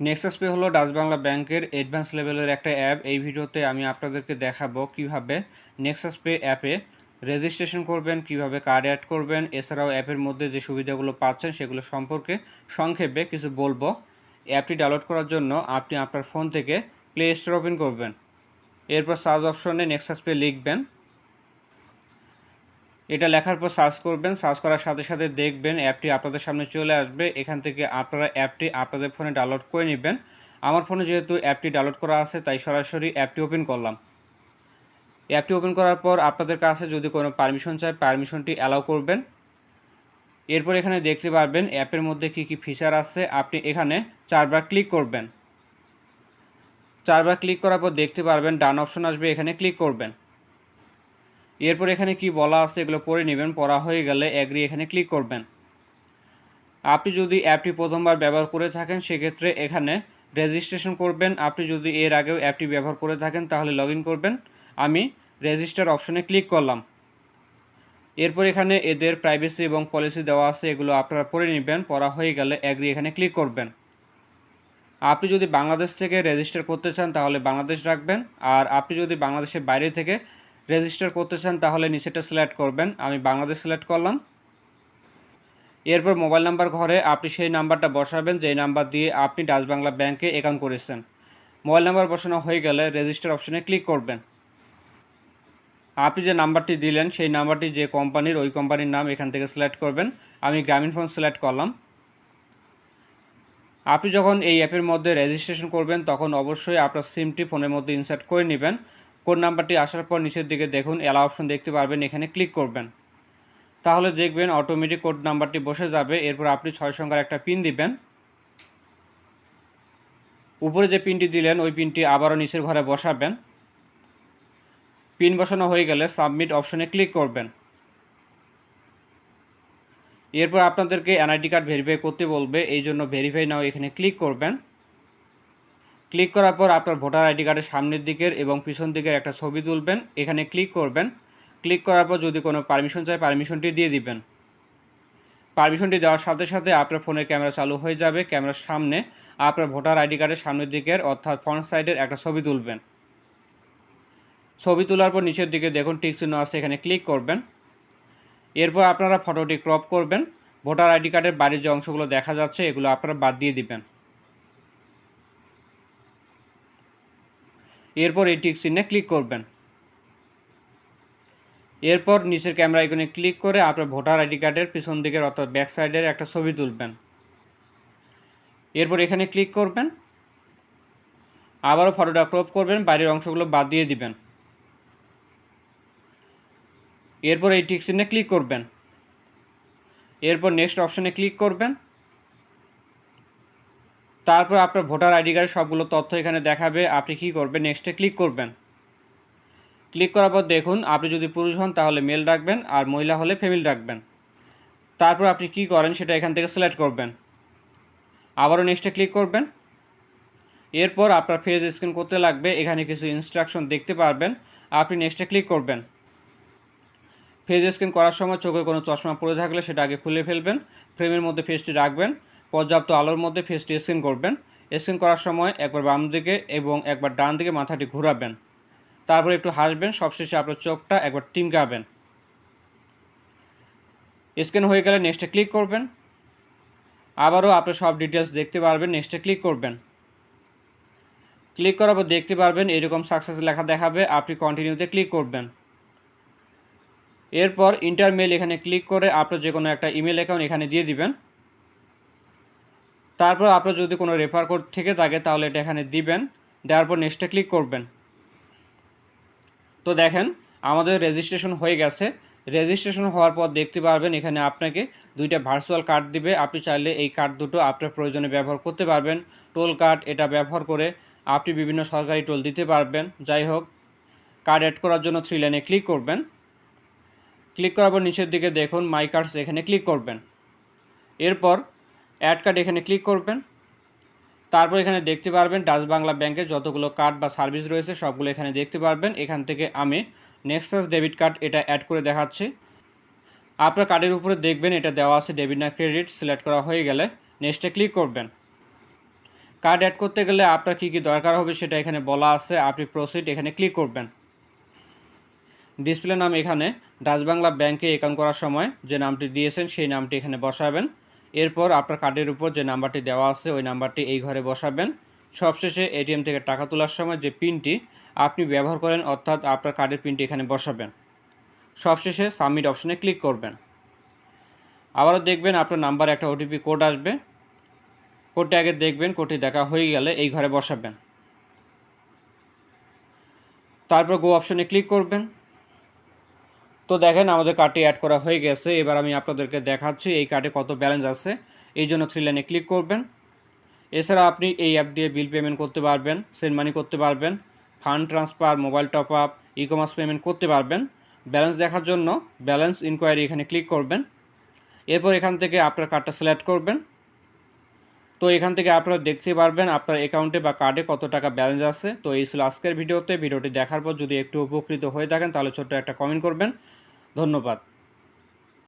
Nexus pay হলো Dutch Bangla ব্যাংকের advance লেভেলের একটা অ্যাপ এই ভিডিওতে আমি আপনাদেরকে দেখাবো কীভাবে নেক্সাস পে অ্যাপে রেজিস্ট্রেশন করবেন, কীভাবে কার্ড অ্যাড করবেন। এছাড়াও অ্যাপের মধ্যে যে সুবিধাগুলো পাচ্ছেন, সেগুলো সম্পর্কে সংক্ষেপে কিছু বলব। অ্যাপটি ডাউনলোড করার জন্য আপনি আপনার ফোন থেকে প্লে স্টোর ওপেন করবেন। এরপর সার্চ অপশনে নেক্সাস পে লিখবেন। এটা লেখার পর সার্চ করবেন সার্চ করার সাথে সাথে দেখবেন অ্যাপটি আপনাদের সামনে চলে আসবে। এখান থেকে আপনারা অ্যাপটি আপনাদের ফোনে ডাউনলোড করে নেবেন। আমার ফোনে যেহেতু অ্যাপটি ডাউনলোড করা আছে, তাই সরাসরি অ্যাপটি ওপেন করলাম। অ্যাপটি ওপেন করার পর আপনাদের কাছে যদি কোনো পারমিশন চায় পারমিশনটি অ্যালাউ করবেন। এরপর এখানে দেখতে পারবেন অ্যাপের মধ্যে কি কি ফিচার আছে। আপনি এখানে চারবার ক্লিক করবেন। চারবার ক্লিক করার পর দেখতে পারবেন ডান অপশন আসবে, এখানে ক্লিক করবেন। এরপর এখানে কি বলা আছে এগুলো পড়ে নেবেন, পড়া হয়ে গেলে অ্যাগ্রি এখানে ক্লিক করবেন। আপনি যদি অ্যাপটি প্রথমবার ব্যবহার করে থাকেন, সেক্ষেত্রে এখানে রেজিস্ট্রেশন করবেন। আপনি যদি এর আগেও অ্যাপটি ব্যবহার করে থাকেন, তাহলে লগ করবেন। আমি রেজিস্টার অপশনে ক্লিক করলাম। এরপর এখানে এদের প্রাইভেসি এবং পলিসি দেওয়া আছে, এগুলো আপনারা পড়ে নেবেন, পড়া হয়ে গেলে অ্যাগ্রি এখানে ক্লিক করবেন। আপনি যদি বাংলাদেশ থেকে রেজিস্টার করতে চান, তাহলে বাংলাদেশ রাখবেন। আর আপনি যদি বাংলাদেশের বাইরে থেকে রেজিস্টার করতে চান, তাহলে নিচেটা সিলেক্ট করবেন। আমি বাংলাদেশ সিলেক্ট করলাম। এরপর মোবাইল নাম্বার ঘরে আপনি সেই নাম্বারটা বসাবেন, যেই নাম্বার দিয়ে আপনি ডাচ বাংলা ব্যাংকে অ্যাকাউন্ট করেছেন। মোবাইল নাম্বার বসানো হয়ে গেলে রেজিস্টার অপশনে ক্লিক করবেন। আপনি যে নাম্বারটি দিলেন, সেই নাম্বারটি যে কোম্পানির ওই কোম্পানির নাম এখান থেকে সিলেক্ট করবেন। আমি গ্রামীণ ফোন সিলেক্ট করলাম। আপনি যখন এই অ্যাপের মধ্যে রেজিস্ট্রেশন করবেন, তখন অবশ্যই আপনার সিমটি ফোনের মধ্যে ইনসার্ট করে নেবেন। কোড নাম্বারটি আসার পর নিচের দিকে দেখুন এলা অপশন দেখতে পারবেন, এখানে ক্লিক করবেন। তাহলে দেখবেন অটোমেটিক কোড নাম্বারটি বসে যাবে, এরপর আপনি ছয় সংখ্যার একটা পিন দিবেন। উপরে যে পিনটি দিলেন, ওই পিনটি আবারও নিচের ঘরে বসাবেন। পিন বসানো হয়ে গেলে সাবমিট অপশনে ক্লিক করবেন। এরপর আপনাদেরকে এনআইডি কার্ড ভেরিফাই করতে বলবে, এই জন্য ভেরিফাই নাও এখানে ক্লিক করবেন। ক্লিক করার পর আপনার ভোটার আইডি কার্ডের সামনের দিকের এবং পিছন দিকের একটা ছবি তুলবেন। এখানে ক্লিক করবেন। ক্লিক করার পর যদি কোনো পারমিশন চায়, পারমিশনটি দিয়ে দিবেন। পারমিশনটি দেওয়ার সাথে সাথে আপনার ফোনের ক্যামেরা চালু হয়ে যাবে ক্যামেরার সামনে। আপনার ভোটার আইডি কার্ডের সামনের দিকের অর্থাৎ ফ্রন্ট সাইডের একটা ছবি তুলবেন। ছবি তোলার পর নিচের দিকে দেখুন টিক চিহ্ন আছে, এখানে ক্লিক করবেন। এরপর আপনারা ফটোটি ক্রপ করবেন। ভোটার আইডি কার্ডের বাড়ির যে অংশগুলো দেখা যাচ্ছে, এগুলো আপনারা বাদ দিয়ে দিবেন। এরপর এই টিক চিহ্নে ক্লিক করবেন। এরপর নিচের ক্যামেরা আইকনে ক্লিক করে আপনার ভোটার আইডি কার্ডের পিছন দিকের অর্থাৎ ব্যাক সাইডের একটা ছবি তুলবেন। এরপর এখানে ক্লিক করবেন। আবারও ফটোটা ক্রপ করবেন, বাইরের অংশগুলো বাদ দিয়ে দিবেন। এরপর এই টিক চিহ্নে ক্লিক করবেন। এরপর নেক্সট অপশনে ক্লিক করবেন। তারপর আপনার ভোটার আইডি কার্ডের সবগুলো তথ্য এখানে দেখাবে। আপনি কি করবেন? নেক্সটে ক্লিক করবেন। ক্লিক করার পর দেখুন, আপনি যদি পুরুষ হন, তাহলে মেল রাখবেন আর মহিলা হলে ফিমেল রাখবেন তারপর আপনি কি করেন, সেটা এখান থেকে সিলেক্ট করবেন। আবারও নেক্সটে ক্লিক করবেন। এরপর আপনার ফেস স্ক্যান করতে লাগবে, এখানে কিছু ইনস্ট্রাকশন দেখতে পারবেন। আপনি নেক্সটে ক্লিক করবেন। ফেস স্ক্যান করার সময় চোখে কোনো চশমা পরে থাকলে সেটা আগে খুলে ফেলবেন। ফ্রেমের মধ্যে ফেসটি রাখবেন। পর্যাপ্ত আলোর মধ্যে ফেসটি স্ক্যান করবেন। স্ক্যান করার সময় একবার বাম দিকে এবং একবার ডান দিকে মাথাটি ঘোরাবেন। তারপর একটু হাসবেন, সবশেষে আপনার চোখটা একবার টিমকাবেন। স্ক্যান হয়ে গেলে নেক্সটে ক্লিক করবেন। আবারও আপনার সব ডিটেলস দেখতে পারবেন নেক্সটে ক্লিক করবেন। ক্লিক করার পর দেখতে পারবেন এরকম সাকসেস লেখা দেখাবে, আপনি কন্টিনিউতে ক্লিক করবেন। এরপর ইন্টারমেল এখানে ক্লিক করে আপনার যে কোনো একটা ইমেল অ্যাকাউন্ট এখানে দিয়ে দিবেন। তারপর আপনার যদি কোনো রেফার কোড থেকে থাকে, তাহলে এটা এখানে দিবেন। দেওয়ার পর নেক্সটে ক্লিক করবেন। তো দেখেন, আমাদের রেজিস্ট্রেশন হয়ে গেছে। রেজিস্ট্রেশন হওয়ার পর দেখতে পারবেন এখানে আপনাকে দুইটা ভার্চুয়াল কার্ড দিবে। আপনি চাইলে এই কার্ড দুটো আপনার প্রয়োজনে ব্যবহার করতে পারবেন। টোল কার্ড এটা ব্যবহার করে আপনি বিভিন্ন সরকারি টোল দিতে পারবেন। যাই হোক কার্ড অ্যাড করার জন্য থ্রি লাইনে ক্লিক করবেন। ক্লিক করার পর নিচের দিকে দেখুন মাই কার্ডস এখানে ক্লিক করবেন। এরপর অ্যাড কার্ড এখানে ক্লিক করবেন। তারপর এখানে দেখতে পারবেন ডাচ বাংলা ব্যাংকের যতগুলো কার্ড বা সার্ভিস রয়েছে সবগুলো এখানে দেখতে পারবেন। এখান থেকে আমি নেক্সাস ডেবিট কার্ড এটা অ্যাড করে দেখাচ্ছি। আপনার কার্ডের উপরে দেখবেন এটা দেওয়া আছে ডেবিট না ক্রেডিট সিলেক্ট করা হয়ে গেলে নেক্সটে ক্লিক করবেন। কার্ড অ্যাড করতে গেলে আপনার কী কী দরকার হবে সেটা এখানে বলা আছে। আপনি প্রসিড এখানে ক্লিক করবেন। ডিসপ্লে নাম এখানে ডাচ বাংলা ব্যাংকে অ্যাকাউন্ট করার সময় যে নামটি দিয়েছেন সেই নামটি এখানে বসাবেন। এরপর আপনার কার্ডের উপর যে নাম্বারটি দেওয়া আছে, ওই নাম্বারটি এই ঘরে বসাবেন। সবশেষে এটিএম থেকে টাকা তোলার সময় যে পিনটি আপনি ব্যবহার করেন, অর্থাৎ আপনার কার্ডের পিনটি এখানে বসাবেন। সবশেষে সাবমিট অপশনে ক্লিক করবেন। আবারও দেখবেন আপনার নাম্বারে একটা ওটিপি কোড আসবে। কোডটি আগে দেখবেন কোডটি দেখা হয়ে গেলে এই ঘরে বসাবেন। তারপর গো অপশনে ক্লিক করবেন। তো দেখেন, আমাদের কার্ডটি অ্যাড করা হয়ে গেছে। এবার আমি আপনাদেরকে দেখাচ্ছি এই কার্ডে কত ব্যালেন্স আছে। এই জন্য থ্রি লাইনে ক্লিক করবেন। এছাড়া আপনি এই অ্যাপ দিয়ে বিল পেমেন্ট করতে পারবেন সেন্ড মানি করতে পারবেন fund transfer mobile top up e commerce payment করতে পারবেন। ব্যালেন্স দেখার জন্য ব্যালেন্স ইনকোয়ারি এখানে ক্লিক করবেন। এরপর এখান থেকে আপনার কার্ডটা সিলেক্ট করবেন। তো এখান থেকে আপনারা দেখতে পারবেন আপনার অ্যাকাউন্টে বা কার্ডে কত টাকা ব্যালেন্স আছে। তো এই ছিল আজকের ভিডিওতে। ভিডিওটি দেখার পর যদি একটু উপকৃত হয়ে থাকেন, তাহলে ছোট্ট একটা কমেন্ট করবেন। ধন্যবাদ।